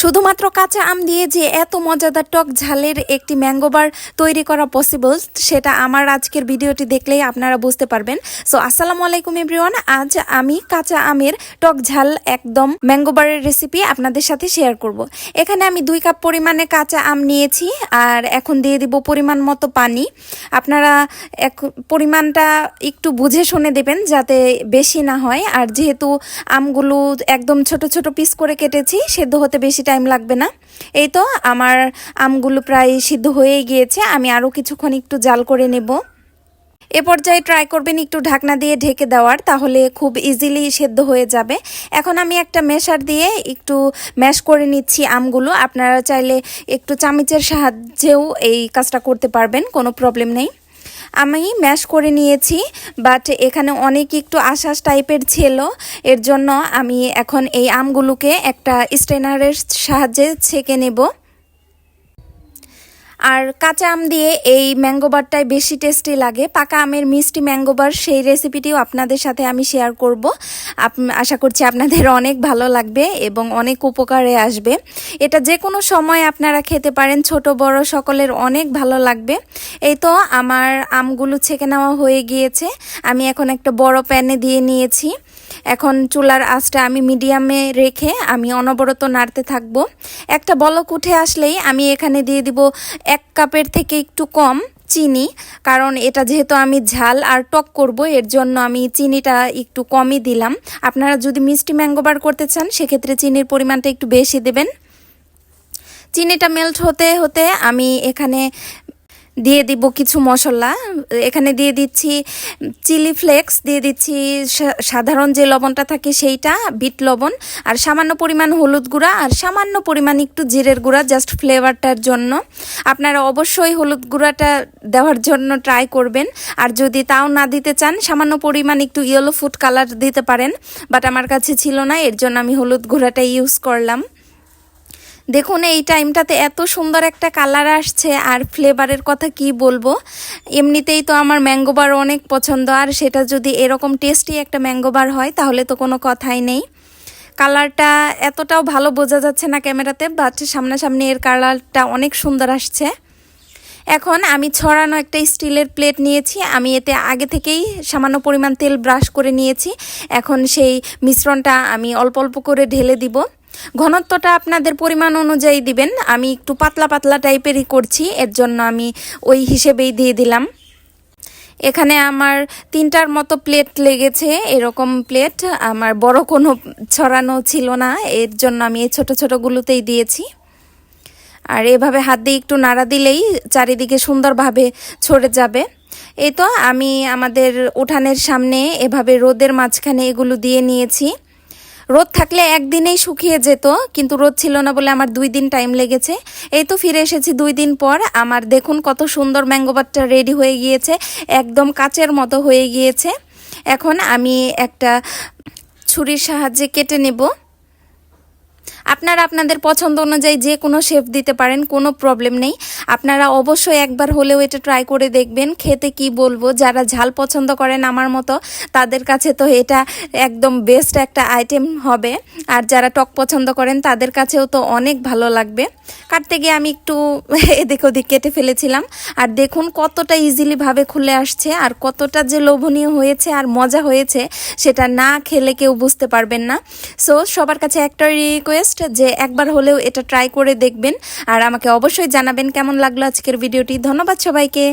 শুধুমাত্র কাঁচা আম দিয়ে যে এত মজাদার টক ঝালের একটি ম্যাঙ্গো বার তৈরি করা পসিবল সেটা আমার আজকের ভিডিওটি দেখলেই আপনারা বুঝতে পারবেন। সো আসসালামু আলাইকুম এভরিওয়ান আজ আমি কাঁচা আমের টক ঝাল একদম ম্যাঙ্গো বারের রেসিপি আপনাদের সাথে শেয়ার করব। এখানে আমি দুই কাপ পরিমাণে কাঁচা আম নিয়েছি, আর এখন দিয়ে দিব পরিমাণ মতো পানি। আপনারা এক পরিমাণটা একটু বুঝে শুনে দেবেন যাতে বেশি না হয়। আর যেহেতু আমগুলো একদম ছোট ছোট পিস করে কেটেছি, সেদ্ধ হতে বেশি টাইম লাগবে না। এই তো আমার আমগুলো প্রায় সিদ্ধ হয়ে গিয়েছে, আমি আরও কিছুক্ষণ একটু জাল করে নেব। এ পর্যায়ে ট্রাই করবেন একটু ঢাকনা দিয়ে ঢেকে দেওয়ার, তাহলে খুব ইজিলি সেদ্ধ হয়ে যাবে। এখন আমি একটা মেশার দিয়ে একটু ম্যাশ করে নিচ্ছি আমগুলো, আপনারা চাইলে একটু চামিচের সাহায্যেও এই কাজটা করতে পারবেন, কোনো প্রবলেম নেই। আমি ম্যাশ করে নিয়েছি বাট এখানে অনেক একটু আশাস টাইপের ছিল। এর জন্য আমি এখন এই আমগুলোকে একটা স্ট্রেনারের সাহায্যে ছেঁকে নেব। আর কাঁচা আম দিয়ে এই ম্যাঙ্গো বারটাই বেশি টেস্টি লাগে। পাকা আমের মিষ্টি ম্যাঙ্গো বার সেই রেসিপিটিও আপনাদের সাথে আমি শেয়ার করব। আশা করছি আপনাদের অনেক ভালো লাগবে এবং অনেক উপকারে আসবে। এটা যে কোনো সময় আপনারা খেতে পারেন, ছোট, বড়, সকলের অনেক ভালো লাগবে। এই তো আমার আমগুলো ছেঁকে নেওয়া হয়ে গিয়েছে। আমি এখন একটা বড় প্যানে দিয়ে নিয়েছি। এখন চুলার আঁচটা আমি মিডিয়ামে রেখে আমি অনবরত নাড়তে থাকব। একটা বলক উঠে আসলেই আমি এখানে দিয়ে দিব এক কাপের থেকে একটু কম চিনি, কারণ এটা যেহেতু আমি ঝাল আর টক করব, এর জন্য আমি চিনিটা একটু কমই দিলাম। আপনারা যদি মিষ্টি ম্যাঙ্গো বার করতে চান, সেক্ষেত্রে চিনির পরিমাণটা একটু বেশি দেবেন। চিনিটা মেল্ট হতে হতে আমি এখানে দিয়ে দিব কিছু মশলা। এখানে দিয়ে দিচ্ছি চিলি ফ্লেক্স, দিয়ে দিচ্ছি সাধারণ যে লবণটা থাকে সেইটা, বিট লবণ, আর সামান্য পরিমাণ হলুদ গুঁড়া, আর সামান্য পরিমাণ একটু জিরের গুঁড়া জাস্ট ফ্লেভারটার জন্য। আপনারা অবশ্যই হলুদ গুঁড়াটা দেওয়ার জন্য ট্রাই করবেন। আর যদি তাও না দিতে চান, সামান্য পরিমাণ একটু ইয়েলো ফুড কালার দিতে পারেন। বাট আমার কাছে ছিল না, এর জন্য আমি হলুদ গুঁড়াটা ইউজ করলাম। দেখুন, এই টাইমটাতে এত সুন্দর একটা কালার আসছে, আর ফ্লেভারের কথা কি বলব? এমনিতেই তো আমার ম্যাঙ্গো বার অনেক পছন্দ, আর সেটা যদি এরকম টেস্টি একটা ম্যাঙ্গো বার হয়, তাহলে তো কোনো কথাই নেই। কালারটা এতটাও ভালো বোঝা যাচ্ছে না ক্যামেরাতে বাট সামনাসামনি এর কালারটা অনেক সুন্দর আসছে। এখন আমি ছড়ানো একটা স্টিলের প্লেট নিয়েছি, আমি এতে আগে থেকেই সামান্য পরিমাণ তেল ব্রাশ করে নিয়েছি। এখন সেই মিশ্রণটা আমি অল্প অল্প করে ঢেলে দিব। ঘনত্বটা আপনাদের পরিমাণ অনুযায়ী দিবেন। আমি একটু পাতলা পাতলা টাইপেরই করছি, এর জন্য আমি ওই হিসেবেই দিয়ে দিলাম। এখানে আমার তিনটার মতো প্লেট লেগেছে, এরকম প্লেট। আমার বড় কোনো ছড়ানো ছিল না, এর জন্য আমি এই ছোটো ছোটোগুলোতেই দিয়েছি। আর এভাবে হাত দিয়ে একটু নাড়া দিলেই চারিদিকে সুন্দরভাবে ছড়ে যাবে। এই তো আমি আমাদের উঠানের সামনে এভাবে রোদের মাঝখানে এগুলো দিয়ে নিয়েছি। রোদ থাকলে একদিনেই শুকিয়ে যেত, কিন্তু রোদ ছিল না বলে আমার দুই দিন টাইম লেগেছে। এই তো ফিরে এসেছি দুই দিন পর। আমার দেখুন কত সুন্দর ম্যাঙ্গোবারটা রেডি হয়ে গিয়েছে, একদম কাচের মতো হয়ে গিয়েছে। এখন আমি একটা ছুরির সাহায্যে কেটে নেব। আপনারা আপনাদের পছন্দ অনুযায়ী যে কোনো শেপ দিতে পারেন, কোনো প্রবলেম নেই। আপনারা অবশ্যই একবার হলেও এটা ট্রাই করে দেখবেন, খেতে কি বলব, যারা ঝাল পছন্দ করেন আমার মতো, তাদের কাছে তো এটা একদম বেস্ট একটা আইটেম হবে। আর যারা টক পছন্দ করেন, তাদের কাছেও তো অনেক ভালো লাগবে। কাটতে গিয়ে আমি একটু এদিক ওদিক কেটে ফেলেছিলাম। আর দেখুন কতটা ইজিলি ভাবে খুলে আসছে, আর কতটা যে লোভনীয় হয়েছে আর মজা হয়েছে, সেটা না খেলে কেউ বুঝতে পারবেন না। সো সবার কাছে একটাই রিকোয়েস্ট যে একবার হলেও এটা ট্রাই করে দেখবেন। আর আমাকে অবশ্যই জানাবেন কেমন লাগল আজকের ভিডিওটি। ধন্যবাদ সবাইকে।